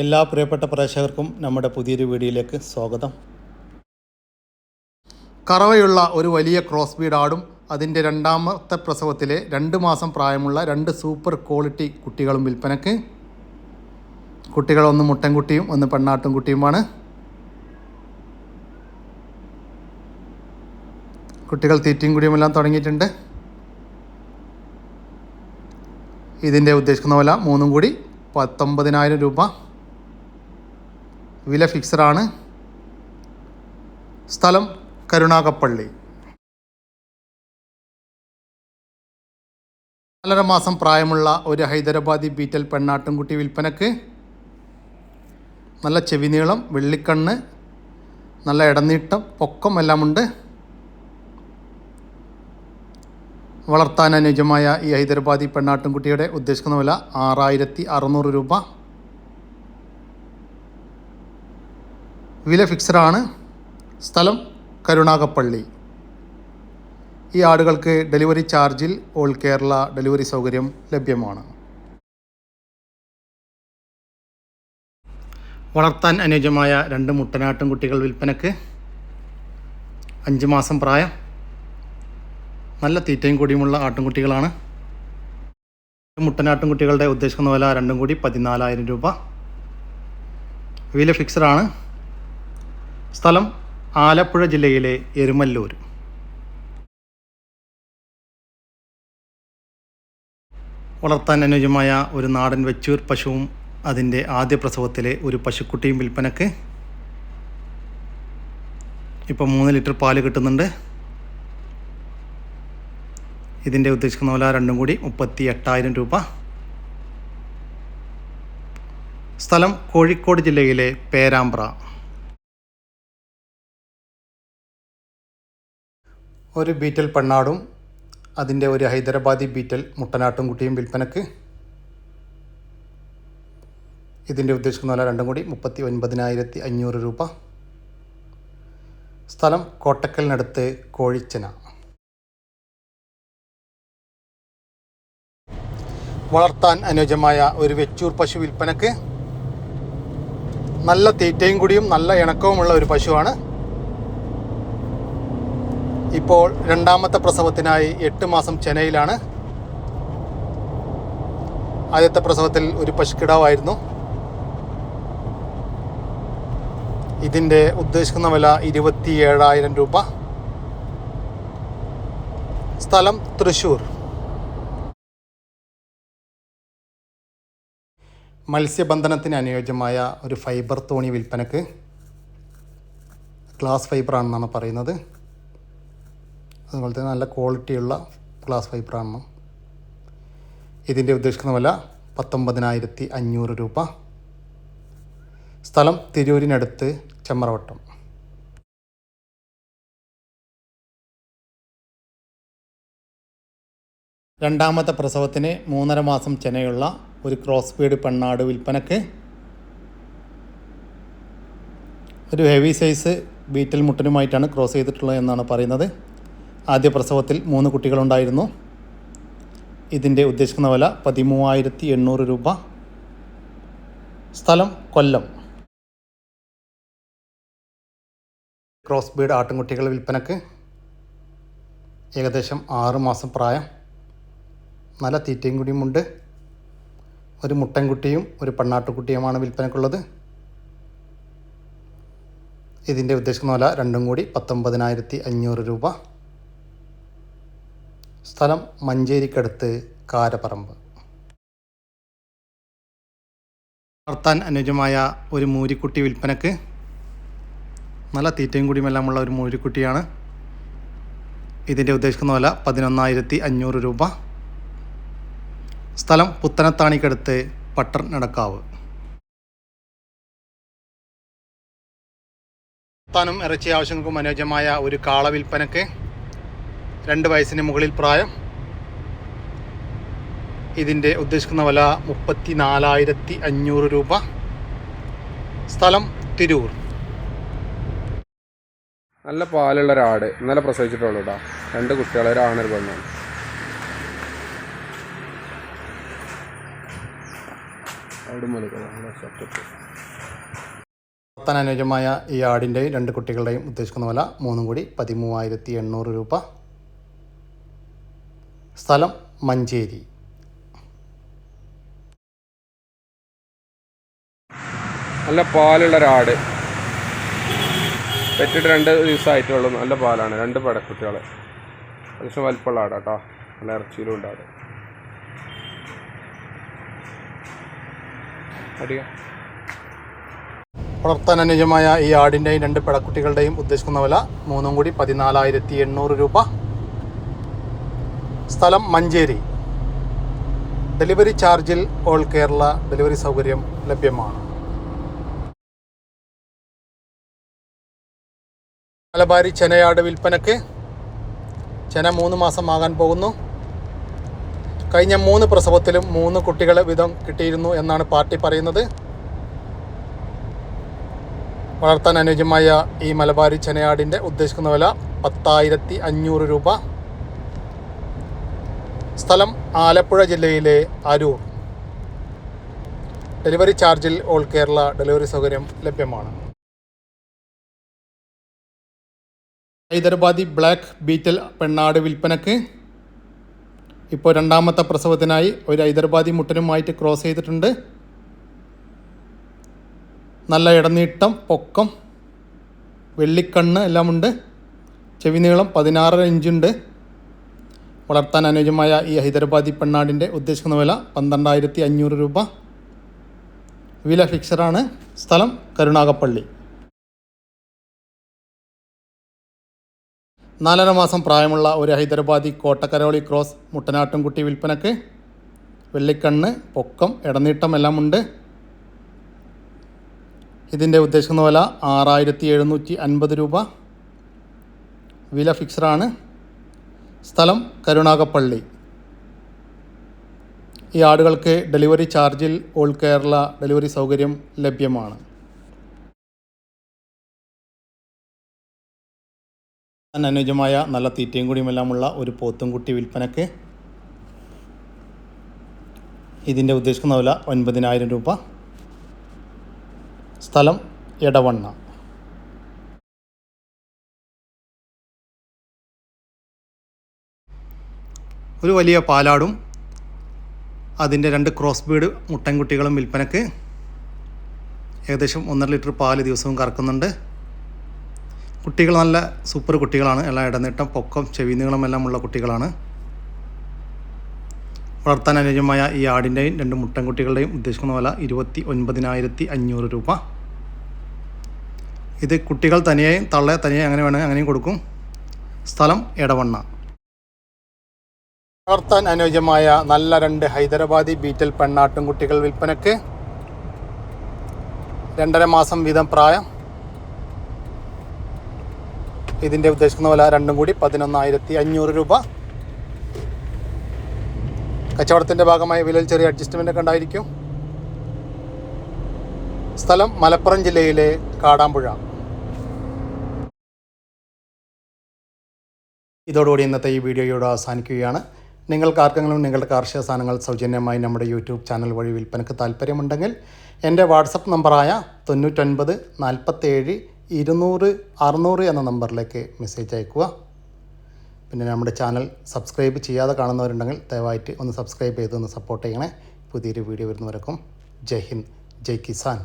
എല്ലാ പ്രിയപ്പെട്ട പ്രേക്ഷകർക്കും നമ്മുടെ പുതിയൊരു വീഡിയോയിലേക്ക് സ്വാഗതം. കറവയുള്ള ഒരു വലിയ ക്രോസ് ബീഡ് ആടും അതിന്റെ രണ്ടാമത്തെ പ്രസവത്തിലെ രണ്ട് മാസം പ്രായമുള്ള രണ്ട് സൂപ്പർ ക്വാളിറ്റി കുട്ടികളും വിൽപ്പനക്ക് കുട്ടികൾ ഒന്ന് മുട്ടൻകുട്ടിയും ഒന്ന് പെണ്ണാട്ടും കുട്ടിയുമാണ് കുട്ടികൾ തീറ്റയും കുടിയുമെല്ലാം തുടങ്ങിയിട്ടുണ്ട്. ഇതിന്റെ ഉദ്ദേശിക്കുന്ന വില മൂന്നും കൂടി പത്തൊമ്പതിനായിരം രൂപ. വില ഫിക്സഡാണ്. സ്ഥലം കരുണാകപ്പള്ളി. നാലര മാസം പ്രായമുള്ള ഒരു ഹൈദരാബാദി ബീറ്റൽ പെണ്ണാട്ടുംകുട്ടി വിൽപ്പനക്ക് നല്ല ചെവിനീളം വെള്ളിക്കണ്ണ് നല്ല ഇടനീട്ടം പൊക്കം എല്ലാമുണ്ട് വളർത്താൻ അനുയോജ്യമായ ഈ ഹൈദരാബാദി പെണ്ണാട്ടുംകുട്ടിയുടെ ഉദ്ദേശിക്കുന്ന വില ആറായിരത്തി അറുന്നൂറ് രൂപ. വില ഫിക്സഡാണ്. സ്ഥലം കരുണാകപ്പള്ളി. ഈ ആടുകൾക്ക് ഡെലിവറി ചാർജിൽ ഓൾ കേരള ഡെലിവറി സൗകര്യം ലഭ്യമാണ്. വളർത്താൻ അനുയോജ്യമായ രണ്ട് മുട്ടനാട്ടും കുട്ടികൾ വിൽപ്പനക്ക്. അഞ്ച് മാസം പ്രായം. നല്ല തീറ്റയും കൂടിയുമുള്ള ആട്ടുംകുട്ടികളാണ്. മുട്ടനാട്ടുംകുട്ടികളുടെ ഉദ്ദേശിക്കുന്ന വില രണ്ടും കൂടി പതിനാലായിരം രൂപ. വില ഫിക്സഡാണ്. സ്ഥലം ആലപ്പുഴ ജില്ലയിലെ എരുമല്ലൂർ. വളർത്താൻ അനുയോജ്യമായ ഒരു നാടൻ വെച്ചൂർ പശുവും അതിന്റെ ആദ്യ പ്രസവത്തിലെ ഒരു പശുക്കുട്ടിയും വിൽപ്പനക്ക് ഇപ്പോൾ മൂന്ന് ലിറ്റർ പാൽ കിട്ടുന്നുണ്ട്. ഇതിന്റെ ഉദ്ദേശിക്കുന്ന പോലെ രണ്ടും കൂടി മുപ്പത്തി എട്ടായിരം രൂപ. സ്ഥലം കോഴിക്കോട് ജില്ലയിലെ പേരാമ്പ്ര. ഒരു ബീറ്റൽ പെണ്ണാടും അതിന്റെ ഒരു ഹൈദരാബാദി ബീറ്റൽ മുട്ടനാട്ടും കുട്ടിയും വിൽപ്പനക്ക്. ഇതിന്റെ ഉദ്ദേശിക്കുന്ന വില രണ്ടും കൂടി മുപ്പത്തി ഒൻപതിനായിരത്തി അഞ്ഞൂറ് രൂപ. സ്ഥലം കോട്ടക്കലിനടുത്ത് കോഴിച്ചന. വളർത്താൻ അനുയോജ്യമായ ഒരു വെച്ചൂർ പശു വിൽപ്പനക്ക്. നല്ല തീറ്റയും കൂടിയും നല്ല ഇണക്കവുമുള്ള ഒരു പശുവാണ് ഇപ്പോൾ രണ്ടാമത്തെ പ്രസവത്തിനായി എട്ട് മാസം ചെന്നൈയിലാണ്. ആദ്യത്തെ പ്രസവത്തിൽ ഒരു പശുക്കിടാവായിരുന്നു. ഇതിന്റെ ഉദ്ദേശിക്കുന്ന വില ഇരുപത്തി ഏഴായിരം രൂപ. സ്ഥലം തൃശ്ശൂർ മത്സ്യബന്ധനത്തിന് അനുയോജ്യമായ ഒരു ഫൈബർ തോണി വിൽപ്പനക്ക്. ഗ്ലാസ് ഫൈബറാണെന്നാണ് പറയുന്നത്. അതുപോലെ തന്നെ നല്ല ക്വാളിറ്റിയുള്ള ഗ്ലാസ് ഫൈബറാണ്. ഇതിന്റെ ഉദ്ദേശിക്കുന്ന വില പത്തൊമ്പതിനായിരത്തി അഞ്ഞൂറ് രൂപ. സ്ഥലം തിരൂരിനടുത്ത് ചെമ്മറവട്ടം. രണ്ടാമത്തെ പ്രസവത്തിന് മൂന്നര മാസം ചെനയുള്ള ഒരു ക്രോസ് ബീഡ് പെണ്ണാട് വിൽപ്പനക്ക് ഒരു ഹെവി സൈസ് ബീറ്റൽ മുട്ടനുമായിട്ടാണ് ക്രോസ് ചെയ്തിട്ടുള്ളത് എന്നാണ് പറയുന്നത്. ആദ്യ പ്രസവത്തിൽ മൂന്ന് കുട്ടികളുണ്ടായിരുന്നു. ഇതിന്റെ ഉദ്ദേശിക്കുന്ന വില പതിമൂവായിരത്തി എണ്ണൂറ് രൂപ. സ്ഥലം കൊല്ലം. ക്രോസ് ബീഡ് ആട്ടിൻകുട്ടികൾ വിൽപ്പനക്ക് ഏകദേശം ആറ് മാസം പ്രായം. നല്ല തീറ്റയും കൂടിയുമുണ്ട് ഒരു മുട്ടൻകുട്ടിയും ഒരു പെണ്ണാട്ടുകുട്ടിയുമാണ് വിൽപ്പനക്കുള്ളത്. ഇതിന്റെ ഉദ്ദേശിക്കുന്ന വില രണ്ടും കൂടി പത്തൊമ്പതിനായിരത്തി അഞ്ഞൂറ് രൂപ. സ്ഥലം മഞ്ചേരിക്കടുത്ത് കാരപറമ്പ്. വളർത്താൻ അനുയോജ്യമായ ഒരു മൂരിക്കുട്ടി വിൽപ്പനക്ക് നല്ല തീറ്റയും കൂടിയുമെല്ലാമുള്ള ഒരു മൂരിക്കുട്ടിയാണ്. ഇതിന്റെ ഉദ്ദേശിക്കുന്ന വില പതിനൊന്നായിരത്തി അഞ്ഞൂറ് രൂപ. സ്ഥലം പുത്തനത്താണിക്കടുത്ത് പട്ടർ നടക്കാവ്. താനും ഇറച്ചി ആവശ്യങ്ങൾക്കും അനുയോജ്യമായ ഒരു കാള വിൽപ്പനക്ക് രണ്ട് വയസ്സിന് മുകളിൽ പ്രായം. ഇതിന്റെ ഉദ്ദേശിക്കുന്ന വില മുപ്പത്തി നാലായിരത്തി അഞ്ഞൂറ് രൂപ. സ്ഥലം തിരൂർ. നല്ല പാലുള്ള ഒരാട് ഇന്നലെ പ്രസവിച്ചിട്ടുള്ളൂ കേട്ടോ രണ്ട് കുട്ടികളെ ഒരു ആണൊരു പെണ്ണാണ് അനുയോജ്യമായ ഈ ആടിന്റെയും രണ്ട് കുട്ടികളുടെയും ഉദ്ദേശിക്കുന്ന വില മൂന്നും കൂടി പതിമൂവായിരത്തി എണ്ണൂറ് രൂപ. സ്ഥലം മഞ്ചേരി. നല്ല പാലുള്ള ഒരാട്. പെറ്റിട്ട് രണ്ട് ദിവസമായിട്ടുള്ളൂ. നല്ല പാലാണ്. രണ്ട് പടക്കുട്ടികൾ അത്യാവശ്യം വലിപ്പമുള്ള ആടാ കേട്ടോ നല്ല ഇറച്ചിയിലും ഉണ്ട് ആട് വളർത്താൻ അനുയോജ്യമായ ഈ ആടിന്റെയും രണ്ട് പിടക്കുട്ടികളുടെയും ഉദ്ദേശിക്കുന്ന വില മൂന്നും കൂടി പതിനാലായിരത്തി എണ്ണൂറ് രൂപ. സ്ഥലം മഞ്ചേരി. ഡെലിവറി ചാർജിൽ ഓൾ കേരള ഡെലിവറി സൗകര്യം ലഭ്യമാണ്. മലബാരി ചെനയാട് വിൽപ്പനക്ക് ചെന മൂന്ന് മാസമാകാൻ പോകുന്നു. കഴിഞ്ഞ മൂന്ന് പ്രസവത്തിലും മൂന്ന് കുട്ടികളെ വിധം കിട്ടിയിരുന്നു എന്നാണ് പാർട്ടി പറയുന്നത്. വളർത്താൻ അനുയോജ്യമായ ഈ മലബാരി ചെനയാടിന്റെ ഉദ്ദേശിക്കുന്ന വില പത്തായിരത്തി അഞ്ഞൂറ് രൂപ. സ്ഥലം ആലപ്പുഴ ജില്ലയിലെ അരൂർ. ഡെലിവറി ചാർജിൽ ഓൾ കേരള ഡെലിവറി സൗകര്യം ലഭ്യമാണ്. ഹൈദരാബാദി ബ്ലാക്ക് ബീറ്റൽ പെണ്ണാട് വിൽപ്പനക്ക് ഇപ്പോൾ രണ്ടാമത്തെ പ്രസവത്തിനായി ഒരു ഹൈദരാബാദി മുട്ടനുമായിട്ട് ക്രോസ് ചെയ്തിട്ടുണ്ട്. നല്ല ഇടനീട്ടം പൊക്കം വെള്ളിക്കണ്ണ് എല്ലാമുണ്ട്. ചെവി നീളം പതിനാറര ഇഞ്ചുണ്ട്. വളർത്താൻ അനുയോജ്യമായ ഈ ഹൈദരാബാദി പെണ്ണാടിന്റെ ഉദ്ദേശിക്കുന്ന വില പന്ത്രണ്ടായിരത്തി അഞ്ഞൂറ് രൂപ. വില ഫിക്സറാണ് സ്ഥലം കരുണാകപ്പള്ളി നാലര മാസം പ്രായമുള്ള ഒരു ഹൈദരാബാദി കോട്ടക്കരോളി ക്രോസ് മുട്ടനാട്ടുംകുട്ടി വിൽപ്പനക്ക് വെള്ളിക്കണ്ണ് പൊക്കം ഇടനീട്ടം എല്ലാമുണ്ട് ഇതിന്റെ ഉദ്ദേശിക്കുന്ന വില ആറായിരത്തി എഴുന്നൂറ്റി അൻപത് രൂപ. വില ഫിക്സറാണ് സ്ഥലം കരുണാകപ്പള്ളി. ഈ ആടുകൾക്ക് ഡെലിവറി ചാർജിൽ ഓൾ കേരള ഡെലിവറി സൗകര്യം ലഭ്യമാണ്. അനുയോജ്യമായ നല്ല തീറ്റയും കൂടിയുമെല്ലാമുള്ള ഒരു പോത്തും കുട്ടി വിൽപ്പനക്ക് ഇതിന്റെ ഉദ്ദേശിക്കുന്ന വില ഒൻപതിനായിരം രൂപ. സ്ഥലം എടവണ്ണ. ഒരു വലിയ പാലാടും അതിന്റെ രണ്ട് ക്രോസ് ബീഡ് മുട്ടൻകുട്ടികളും വിൽപ്പനക്ക്. ഏകദേശം ഒന്നര ലിറ്റർ പാൽ ദിവസവും കറക്കുന്നുണ്ട്. കുട്ടികൾ നല്ല സൂപ്പർ കുട്ടികളാണ്. എല്ലാം ഇടനീട്ടം പൊക്കം ചെവി നീളമെല്ലാം ഉള്ള കുട്ടികളാണ്. വളർത്താൻ അനുയോജ്യമായ ഈ ആടിന്റെയും രണ്ട് മുട്ടൻകുട്ടികളുടെയും ഉദ്ദേശിക്കുന്ന വില ഇരുപത്തി ഒൻപതിനായിരത്തി അഞ്ഞൂറ് രൂപ. ഇത് കുട്ടികൾ തനിയെയും തള്ളെ തനിയെ അങ്ങനെ വേണമെങ്കിൽ അങ്ങനെയും കൊടുക്കും. സ്ഥലം എടവണ്ണ. വളർത്താൻ അനുയോജ്യമായ നല്ല രണ്ട് ഹൈദരാബാദി ബീറ്റൽ പെണ്ണാട്ടും കുട്ടികൾ വിൽപ്പനക്ക് രണ്ടര മാസം വീതം പ്രായം. ഇതിന്റെ ഉദ്ദേശിക്കുന്ന വില രണ്ടും കൂടി പതിനൊന്നായിരത്തി അഞ്ഞൂറ് രൂപ. കച്ചവടത്തിന്റെ ഭാഗമായി വിലയിൽ ചെറിയ അഡ്ജസ്റ്റ്മെന്റ് ഒക്കെ ഉണ്ടായിരിക്കും. സ്ഥലം മലപ്പുറം ജില്ലയിലെ കാടാമ്പുഴ. ഇതോടുകൂടി ഇന്നത്തെ ഈ വീഡിയോയോട് അവസാനിക്കുകയാണ്. നിങ്ങൾക്ക് ആർക്കെങ്കിലും നിങ്ങളുടെ കാർഷിക സാധനങ്ങൾ സൗജന്യമായി നമ്മുടെ യൂട്യൂബ് ചാനൽ വഴി വിൽപ്പനയ്ക്ക് താല്പര്യമുണ്ടെങ്കിൽ എന്റെ വാട്സപ്പ് നമ്പറായ തൊണ്ണൂറ്റൊൻപത് നാൽപ്പത്തേഴ് ഇരുന്നൂറ് അറുന്നൂറ് എന്ന നമ്പറിലേക്ക് മെസ്സേജ് അയക്കുക. പിന്നെ നമ്മുടെ ചാനൽ സബ്സ്ക്രൈബ് ചെയ്യാതെ കാണുന്നവരുണ്ടെങ്കിൽ ദയവായിട്ട് ഒന്ന് സബ്സ്ക്രൈബ് ചെയ്ത് ഒന്ന് സപ്പോർട്ട് ചെയ്യണേ. പുതിയൊരു വീഡിയോ വരുന്നവർക്കും ജയ് ഹിന്ദ് ജയ് കിസാൻ.